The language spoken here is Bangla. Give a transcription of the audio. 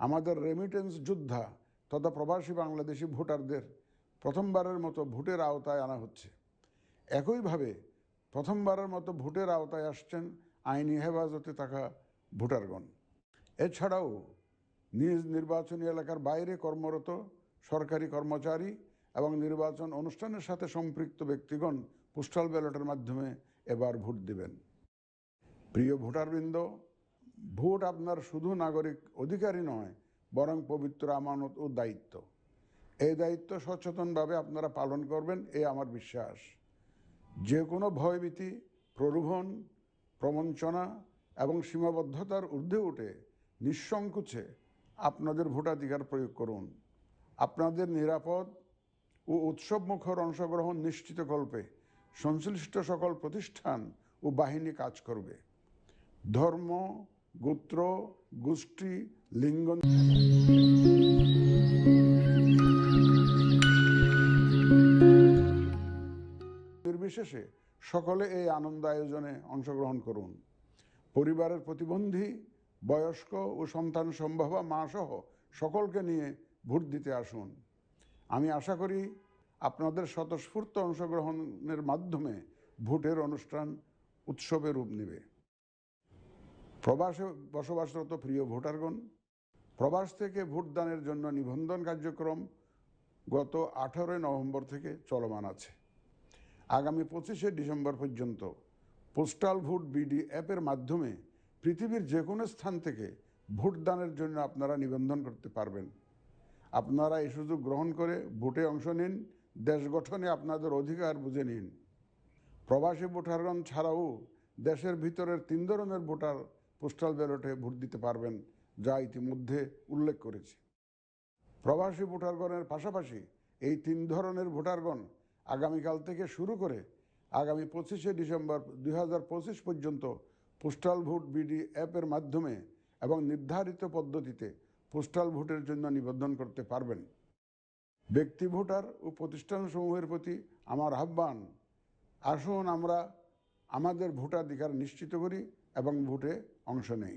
আমাদের রেমিটেন্স যোদ্ধা তথা প্রবাসী বাংলাদেশি ভোটারদের প্রথমবারের মতো ভোটের আওতায় আনা হচ্ছে। একইভাবে প্রথমবারের মতো ভোটের আওতায় আসছেন আইনি হেফাজতে থাকা ভোটারগণ। এছাড়াও নিজ নির্বাচনী এলাকার বাইরে কর্মরত সরকারি কর্মচারী এবং নির্বাচন অনুষ্ঠানের সাথে সম্পৃক্ত ব্যক্তিগণ পোস্টাল ব্যালটের মাধ্যমে এবার ভোট দিবেন। প্রিয় ভোটারবৃন্দ ভোট আপনার শুধু নাগরিক অধিকারই নয়, বরং পবিত্র আমানত ও দায়িত্ব। এই দায়িত্ব সচেতনভাবে আপনারা পালন করবেন, এ আমার বিশ্বাস। যে কোনো ভয়ভীতি, প্রলোভন, প্রবঞ্চনা এবং সীমাবদ্ধতার ঊর্ধ্বে উঠে নিঃসংকোচে আপনাদের ভোটাধিকার প্রয়োগ করুন। আপনাদের নিরাপদ ও উৎসবমুখর অংশগ্রহণ নিশ্চিতকল্পে সংশ্লিষ্ট সকল প্রতিষ্ঠান ও বাহিনী কাজ করবে। ধর্ম গোত্র, গোষ্ঠী, লিঙ্গ নির্বিশেষে সকলে এই আনন্দ আয়োজনে অংশগ্রহণ করুন। পরিবারের প্রতিবন্ধী, বয়স্ক ও সন্তান সম্ভাবা মা সহ সকলকে নিয়ে ভোট দিতে আসুন। আমি আশা করি আপনাদের স্বতঃস্ফূর্ত অংশগ্রহণের মাধ্যমে ভোটের অনুষ্ঠান উৎসবে রূপ নেবে। প্রবাসে বসবাসরত প্রিয় ভোটারগণ, প্রবাস থেকে ভোটদানের জন্য নিবন্ধন কার্যক্রম গত আঠারোই নভেম্বর থেকে চলমান আছে। আগামী পঁচিশে ডিসেম্বর পর্যন্ত পোস্টাল ভোট বিডি অ্যাপের মাধ্যমে পৃথিবীর যে কোনো স্থান থেকে ভোটদানের জন্য আপনারা নিবন্ধন করতে পারবেন। আপনারা এই সুযোগ গ্রহণ করে ভোটে অংশ নিন, দেশ গঠনে আপনাদের অধিকার বুঝে নিন। প্রবাসী ভোটারগণ ছাড়াও দেশের ভিতরের তিন ধরনের ভোটার পোস্টাল ব্যালটে ভোট দিতে পারবেন যা ইতিমধ্যে উল্লেখ করেছি। প্রবাসী ভোটারগণের পাশাপাশি এই তিন ধরনের ভোটারগণ আগামীকাল থেকে শুরু করে আগামী পঁচিশে ডিসেম্বর দু হাজার পঁচিশ পর্যন্ত পোস্টাল ভোট বিডি অ্যাপের মাধ্যমে এবং নির্ধারিত পদ্ধতিতে পোস্টাল ভোটের জন্য নিবন্ধন করতে পারবেন। ব্যক্তি ভোটার ও প্রতিষ্ঠানসমূহের প্রতি আমার আহ্বান, আসুন আমরা আমাদের ভোটাধিকার নিশ্চিত করি এবং ভোটে অংশ নেই।